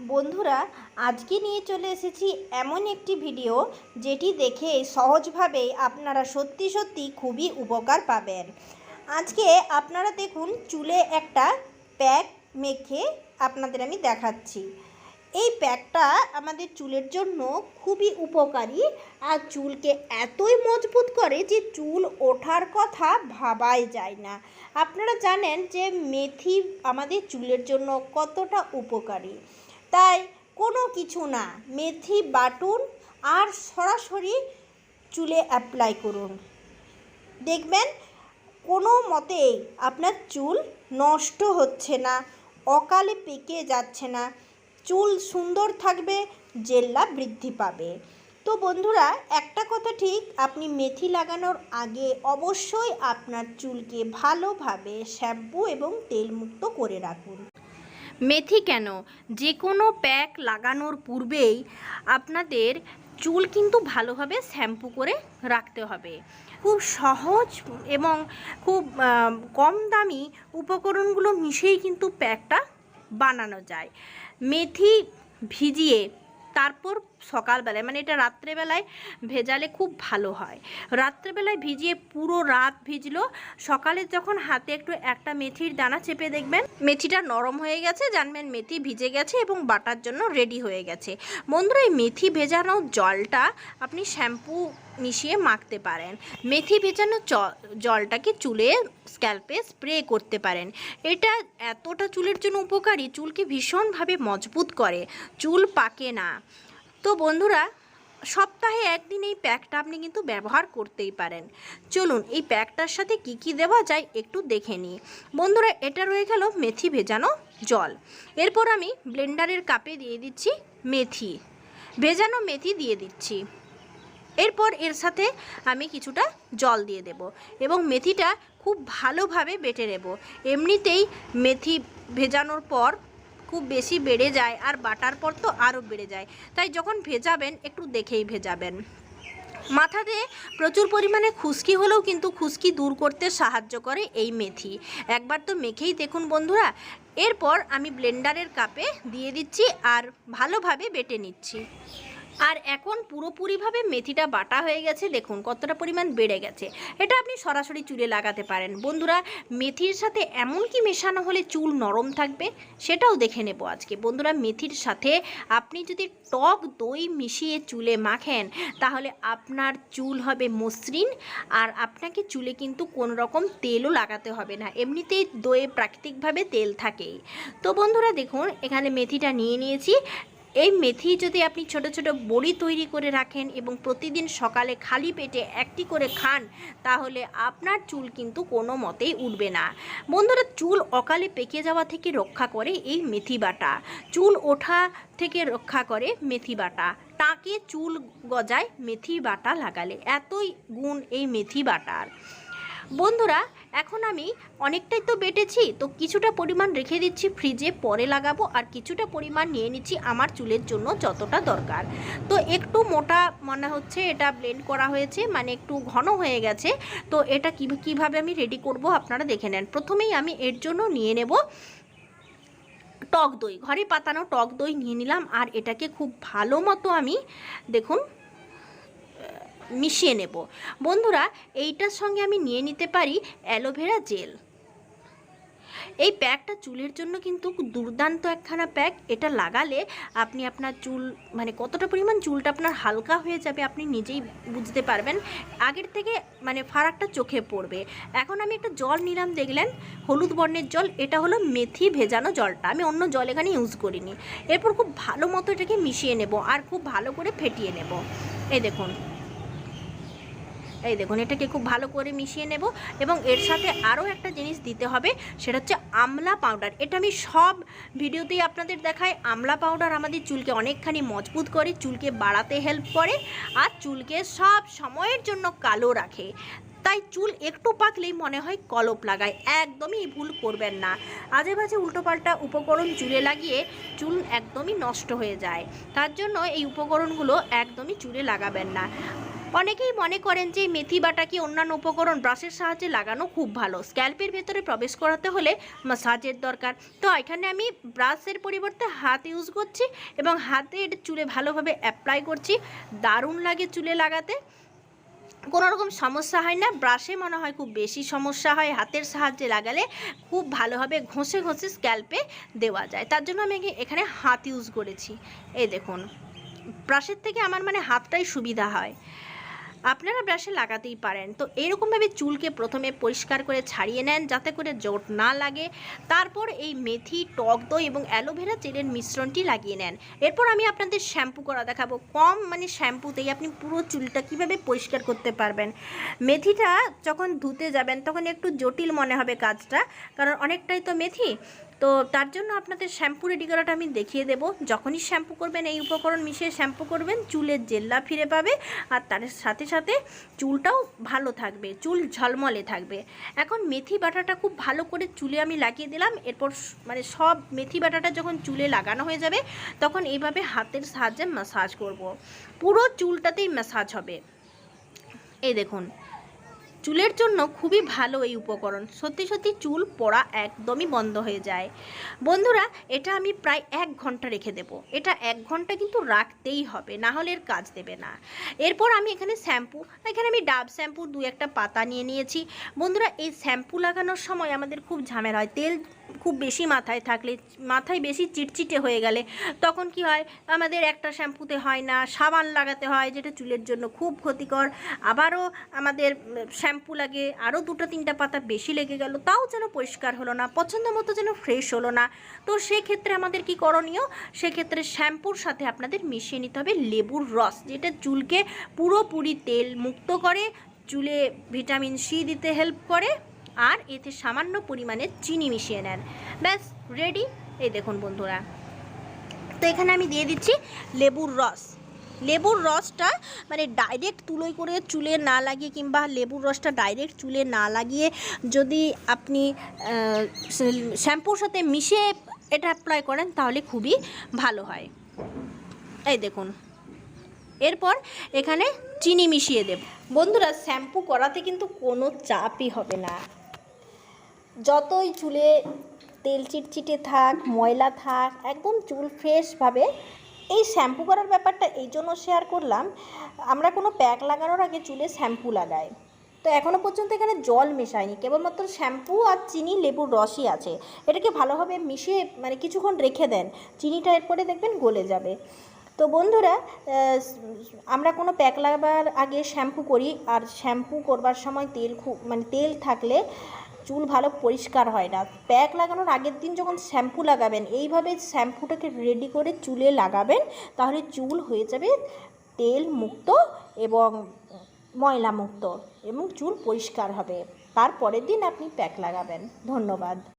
বন্ধুরা, আজকে নিয়ে চলে এসেছি এমন একটি ভিডিও যেটি দেখে সহজভাবে আপনারা সত্যি সত্যি খুবই উপকার পাবেন। আজকে আপনারা দেখুন, চুলে একটা প্যাক মেখে আপনাদের আমি দেখাচ্ছি। এই প্যাকটা আমাদের চুলের জন্য খুবই উপকারী আর চুলকে এতই মজবুত করে যে চুল ওঠার কথা ভাবাই যায় না। আপনারা জানেন যে মেথি আমাদের চুলের জন্য কতটা উপকারী। তাই কোনো কিছু না। মেথি, বাটুন আর সরাসরি চুলে অ্যাপ্লাই করুন। দেখবেন কোনো মতেই আপনার চুল নষ্ট হচ্ছে না, অকালে পেকে যাচ্ছে না। চুল সুন্দর থাকবে, জেল্লা বৃদ্ধি পাবে। তো বন্ধুরা, একটা কথা ঠিক, আপনি মেথি লাগানোর আগে অবশ্যই আপনার চুলকে ভালোভাবে শ্যাম্পু এবং তেলমুক্ত করে রাখুন। মেথি কেন? যে কোনো প্যাক লাগানোর পূর্বেই আপনাদের চুল কিন্তু ভালোভাবে শ্যাম্পু করে রাখতে হবে। খুব সহজ এবং খুব কম দামি উপকরণগুলো মিশেই কিন্তু প্যাকটা বানানো যায়। মেথি ভিজিয়ে তারপর সকালবেলায় মানে এটা রাত্রেবেলায় ভেজালে খুব ভালো হয়। রাত্রেবেলায় ভিজিয়ে পুরো রাত ভিজলো। সকালে যখন হাতে একটু একটা মেথির দানা চেপে দেখবেন, মেথিটা নরম হয়ে গেছে, জানবেন মেথি ভিজে গেছে এবং বাটার জন্য রেডি হয়ে গেছে। বন্ধুরা, এই মেথি ভেজানো জলটা আপনি শ্যাম্পু মিশিয়ে মাখতে পারেন। মেথি ভেজানো জলটাকে চুলে স্ক্যাল্পে স্প্রে করতে পারেন। এটা এতটা চুলের জন্য উপকারী, চুলকে ভীষণভাবে মজবুত করে। চুল পাকে না। তো বন্ধুরা, সপ্তাহে একদিন এই প্যাকটা আপনি কিন্তু ব্যবহার করতেই পারেন। চলুন, এই প্যাকটার সাথে কি কি দেওয়া যায় একটু দেখে নিই। বন্ধুরা, এটা রয়ে গেল মেথি ভেজানো জল। এরপর আমি ব্লেন্ডারের কাপে দিয়ে দিচ্ছি মেথি। ভেজানো মেথি দিয়ে দিচ্ছি। এরপর এর সাথে আমি কিছুটা জল দিয়ে দেব এবং মেথিটা খুব ভালোভাবে বেটে নেব। এমনিতেই মেথি ভেজানোর পর খুব বেশি বেড়ে যায় আর বাটার পর তো আরও বেড়ে যায়। তাই যখন ভেজাবেন, একটু দেখেই ভেজাবেন। মাথাতে প্রচুর পরিমাণে খুশকি হলেও কিন্তু খুশকি দূর করতে সাহায্য করে এই মেথি। একবার তো মেখেই দেখুন বন্ধুরা। এরপর আমি ব্লেন্ডারের কাপে দিয়ে দিচ্ছি আর ভালোভাবে বেটে নিচ্ছি। আর এখন পুরোপুরিভাবে মেথিটা বাটা হয়ে গেছে, দেখুন কতটা পরিমাণ বেড়ে গেছে। এটা আপনি সরাসরি চুলে লাগাতে পারেন। বন্ধুরা, মেথির সাথে এমন কি মেশানো হলে চুল নরম থাকবে সেটাও দেখে নেব আজকে। বন্ধুরা, মেথির সাথে আপনি যদি টক দই মিশিয়ে চুলে মাখেন, তাহলে আপনার চুল হবে মসৃণ আর আপনাকে চুলে কিন্তু কোনো রকম তেলও লাগাতে হবে না। এমনিতেই দইয়ে প্রাকৃতিকভাবে তেল থাকেই। তো বন্ধুরা, দেখুন, এখানে মেথিটা নিয়ে নিয়েছি। এই মেথি যদি আপনি ছোট ছোট বড়ি তৈরি করে রাখেন এবং প্রতিদিন সকালে খালি পেটে একটি করে খান, তাহলে আপনার চুল কিন্তু কোনো মতেই উঠবে না। বন্ধুরা, চুল অকালে পেকে যাওয়া থেকে রক্ষা করে এই মেথি বাটা। চুল ওঠা থেকে রক্ষা করে মেথি বাটা। টাকে চুল গজায় মেথি বাটা লাগালে। এতই গুণ এই মেথি বাটার। বন্ধুরা, এখন আমি অনেকটাই তো বেটেছি, তো কিছুটা পরিমাণ রেখে দিচ্ছি ফ্রিজে, পরে লাগাবো, আর কিছুটা পরিমাণ নিয়ে নিচ্ছি আমার চুলের জন্য যতটা দরকার। তো একটু মোটা মনে হচ্ছে এটা ব্লেন্ড করা হয়েছে মানে একটু ঘন হয়ে গেছে, তো এটা কীভাবে আমি রেডি করব আপনারা দেখে নেন। প্রথমেই আমি এর জন্য নিয়ে নেব টক দই, ঘরে পাতানো টক দই নিয়ে নিলাম, আর এটাকে খুব ভালো মতো আমি, দেখুন মিশিয়ে নেব। বন্ধুরা, এইটার সঙ্গে আমি নিয়ে নিতে পারি অ্যালোভেরা জেল। এই প্যাকটা চুলের জন্য কিন্তু দুর্দান্ত একখানা প্যাক। এটা লাগালে আপনি আপনার চুল মানে কতটা পরিমাণ চুলটা আপনার হালকা হয়ে যাবে আপনি নিজেই বুঝতে পারবেন। আগের থেকে মানে ফারাকটা চোখে পড়বে। এখন আমি একটা জল নিলাম, দেখলেন? হলুদ বর্ণের জল, এটা হলো মেথি ভেজানো জলটা। আমি অন্য জল এখানে ইউজ করিনি। এরপর খুব ভালো মতো এটাকে মিশিয়ে নেব আর খুব ভালো করে ফেটিয়ে নেব। এই দেখুন। এই দেখুন, এটাকে খুব ভালো করে মিশিয়ে নেব এবং এর সাথে আরও একটা জিনিস দিতে হবে, সেটা হচ্ছে আমলা পাউডার। এটা আমি সব ভিডিওতেই আপনাদের দেখাই, আমলা পাউডার আমাদের চুলকে অনেকখানি মজবুত করে, চুলকে বাড়াতে হেল্প করে আর চুলকে সব সময়ের জন্য কালো রাখে। তাই চুল একটু পাকলেই মনে হয় কলপ লাগায়, একদমই ভুল করবেন না। আজে বাজে উল্টোপাল্টা উপকরণ চুলে লাগিয়ে চুল একদমই নষ্ট হয়ে যায়। তার জন্য এই উপকরণগুলো একদমই চুলে লাগাবেন না। অনেকেই মনে করেন যে মেথি বাটা কি অন্যান্য উপকরণ ব্রাশের সাহায্যে লাগানো খুব ভালো। স্ক্যাল্পের ভেতরে প্রবেশ করাতে হলে মাসাজের দরকার। তো এখানে আমি ব্রাশের পরিবর্তে হাত ইউজ করছি এবং হাতের চুলে ভালোভাবে অ্যাপ্লাই করছি। দারুণ লাগে চুলে লাগাতে। কোনো রকম সমস্যা হয় না। ব্রাশে মনে হয় খুব বেশি সমস্যা হয়। হাতের সাহায্যে লাগালে খুব ভালোভাবে ঘষে ঘষে স্ক্যাল্পে দেওয়া যায়। তার জন্য আমি এখানে হাত ইউজ করেছি। এই দেখুন। ব্রাশের থেকে আমার মানে হাতটাই সুবিধা হয়। আপনারা ব্রাশে লাগাতেই পারেন। তো এরকমভাবে চুলকে প্রথমে পরিষ্কার করে ছাড়িয়ে নেন, যাতে করে জোট না লাগে। তারপর এই মেথি, টক দই এবং অ্যালোভেরা জেলের মিশ্রণটি লাগিয়ে নেন। এরপর আমি আপনাদের শ্যাম্পু করা দেখাবো। কম মানে শ্যাম্পুতেই আপনি পুরো চুলটা কীভাবে পরিষ্কার করতে পারবেন। মেথিটা যখন ধুতে যাবেন, তখন একটু জটিল মনে হবে কাজটা, কারণ অনেকটাই তো মেথি। তো তার জন্য আপনাদের শ্যাম্পু রেডি করাটা আমি দেখিয়ে দেব। যখনই শ্যাম্পু করবেন, এই উপকরণ মিশিয়ে শ্যাম্পু করবেন, চুলের জেল্লা ফিরে পাবে আর তার সাথে সাথে চুলটাও ভালো থাকবে, চুল ঝলমলে থাকবে। এখন মেথি বাটাটা খুব ভালো করে চুলে আমি লাগিয়ে দিলাম। এরপর মানে সব মেথি বাটাটা যখন চুলে লাগানো হয়ে যাবে, তখন এইভাবে হাতের সাহায্যে ম্যাসাজ করব। পুরো চুলটাতেই ম্যাসাজ হবে। এই দেখুন চুলের জন্য খুবই ভালো এই উপকরণ। সত্যি সত্যি চুল পড়া একদমই বন্ধ হয়ে যায়। বন্ধুরা, এটা আমি প্রায় এক ঘণ্টা রেখে দেব। এটা এক ঘণ্টা কিন্তু রাখতেই হবে, না হলে এর কাজ দেবে না। এরপর আমি এখানে শ্যাম্পু, এখানে আমি ডাব শ্যাম্পু, দু একটা পাতা নিয়ে নিয়েছি। বন্ধুরা, এই শ্যাম্পু লাগানোর সময় আমাদের খুব ঝামেলা হয়। তেল খুব বেশি মাথায় থাকলে, মাথায় বেশি চিটচিটে হয়ে গেলে তখন কি হয়? আমাদের একটা শ্যাম্পুতে হয় না, সাবান লাগাতে হয়, যেটা চুলের জন্য খুব ক্ষতিকর। আবারও আমাদের শ্যাম্পু লাগে আরও দুটো তিনটা পাতা বেশি লেগে গেল, তাও যেন পরিষ্কার হলো না, পছন্দ মতো যেন ফ্রেশ হলো না। তো সেক্ষেত্রে আমাদের কি করণীয়? সেক্ষেত্রে শ্যাম্পুর সাথে আপনাদের মিশিয়ে নিতে হবে লেবুর রস, যেটা চুলকে পুরোপুরি তেল মুক্ত করে, চুলে ভিটামিন সি দিতে হেল্প করে, আর এতে সামান্য পরিমাণে চিনি মিশিয়ে নেন। ব্যাস রেডি এই দেখুন বন্ধুরা। তো এখানে আমি দিয়ে দিচ্ছি লেবুর রস। লেবুর রসটা মানে ডাইরেক্ট তুলোই করে চুলে না লাগিয়ে কিংবা লেবুর রসটা ডাইরেক্ট চুলে না লাগিয়ে যদি আপনি শ্যাম্পুর সাথে মিশিয়ে এটা অ্যাপ্লাই করেন তাহলে খুবই ভালো হয়। এই দেখুন। এরপর এখানে চিনি মিশিয়ে দেব। বন্ধুরা, শ্যাম্পু করাতে কিন্তু কোনো চাপই হবে না। যতই চুলে তেল চিটচিটে থাক, ময়লা থাক, একদম চুল ফ্রেশভাবে এই শ্যাম্পু করার ব্যাপারটা এই জন্য শেয়ার করলাম। আমরা কোনো প্যাক লাগানোর আগে চুলে শ্যাম্পু লাগাই। তো এখনও পর্যন্ত এখানে জল মেশায়নি, কেবলমাত্র শ্যাম্পু আর চিনি, লেবুর রসই আছে। এটাকে ভালোভাবে মিশিয়ে মানে কিছুক্ষণ রেখে দেন। চিনিটা এরপরে দেখবেন গলে যাবে। তো বন্ধুরা আমরা কোনো প্যাক লাগাবার আগে শ্যাম্পু করি। আর শ্যাম্পু করবার সময় তেল খুব মানে তেল থাকলে চুল ভালো পরিষ্কার হয় না। প্যাক লাগানোর আগের দিন যখন শ্যাম্পু লাগাবেন, এইভাবে শ্যাম্পুটাকে রেডি করে চুলে লাগাবেন, তাহলে চুল হয়ে যাবে তেল মুক্ত এবং ময়লা মুক্ত এবং চুল পরিষ্কার হবে। তারপরের দিন আপনি প্যাক লাগাবেন। ধন্যবাদ।